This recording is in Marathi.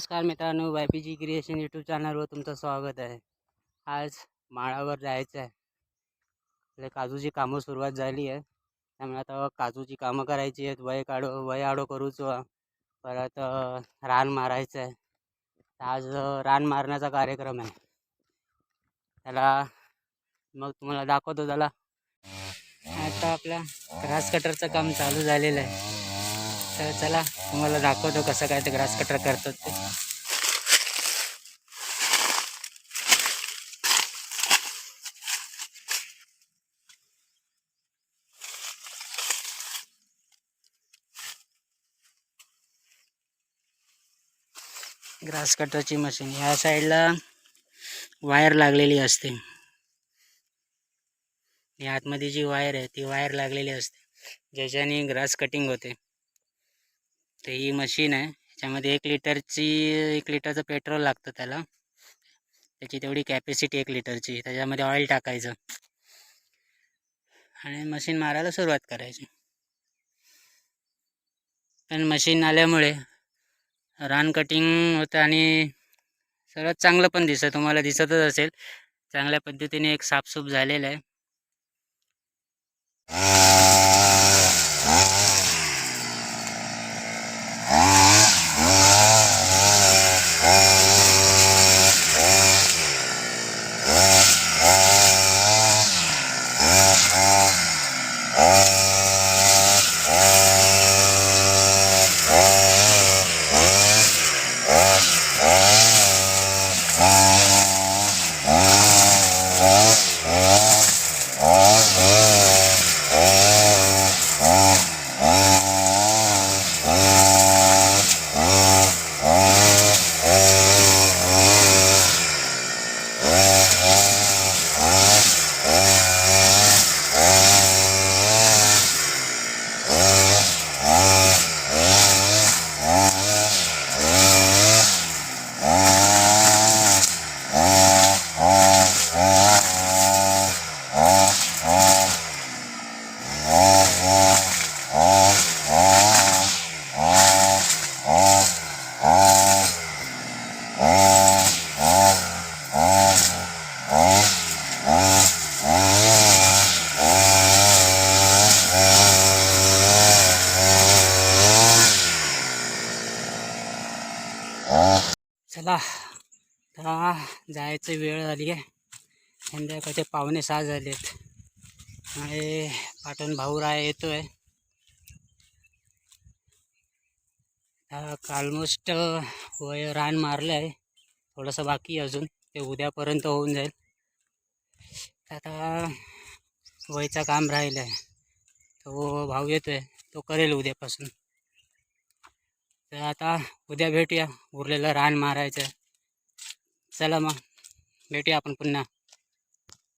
नमस्कार मित्रांनो Y P G creation YouTube चॅनलवर तुमचं स्वागत आहे. आज माळावर जायचं आहे. आपल्या काजूची कामं सुरुवात झाली आहे. त्यामुळे आता काजूची कामं करायची आहेत. वय काढो वय आडो करूचो परत रान मारायचं आहे आज रान मारण्याचा कार्यक्रम आहे. त्याला मग तुम्हाला दाखवतो त्याला. आता आपल्या ग्रास कटरचं काम चालू झालेलं आहे. तर चला तुम्हाला दाखवतो कसं काय ते ग्रास कटर करतात ते. ग्रास कटरची मशीन ह्या साईडला वायर लागलेली असते. आतमध्ये जी वायर आहे ती वायर लागलेली असते. ज्याच्याने ग्रास कटिंग होते. तर ही मशीन आहे. त्याच्यामध्ये एक लिटरची एक लिटरचं पेट्रोल लागतं त्याला. त्याची तेवढी कॅपॅसिटी एक लिटरची. त्याच्यामध्ये ऑइल टाकायचं. आणि मशीन मारायला सुरुवात करायची. पण मशीन आल्यामुळे रान कटिंग होतं आणि सर्वात चांगलं पण दिसतं. तुम्हाला दिसतच असेल. चांगल्या पद्धतीने एक साफसूफ झालेलं आहे. चला. आता जायचं वेळ झाली आहे. संध्याकाळचे पाहुणे सहा झाले आहेत आणि पाटण येतो आहे ऑलमोस्ट वय रान मारलं आहे थोडंसं बाकी अजून. ते उद्यापर्यंत होऊन जाईल. आता वयचं काम राहिलं आहे तो भाऊ येतो आहे तो करेल उद्यापासून. तर आता उद्या भेटूया उरलेलं रान मारायचं. चला मग भेटूया आपण पुन्हा.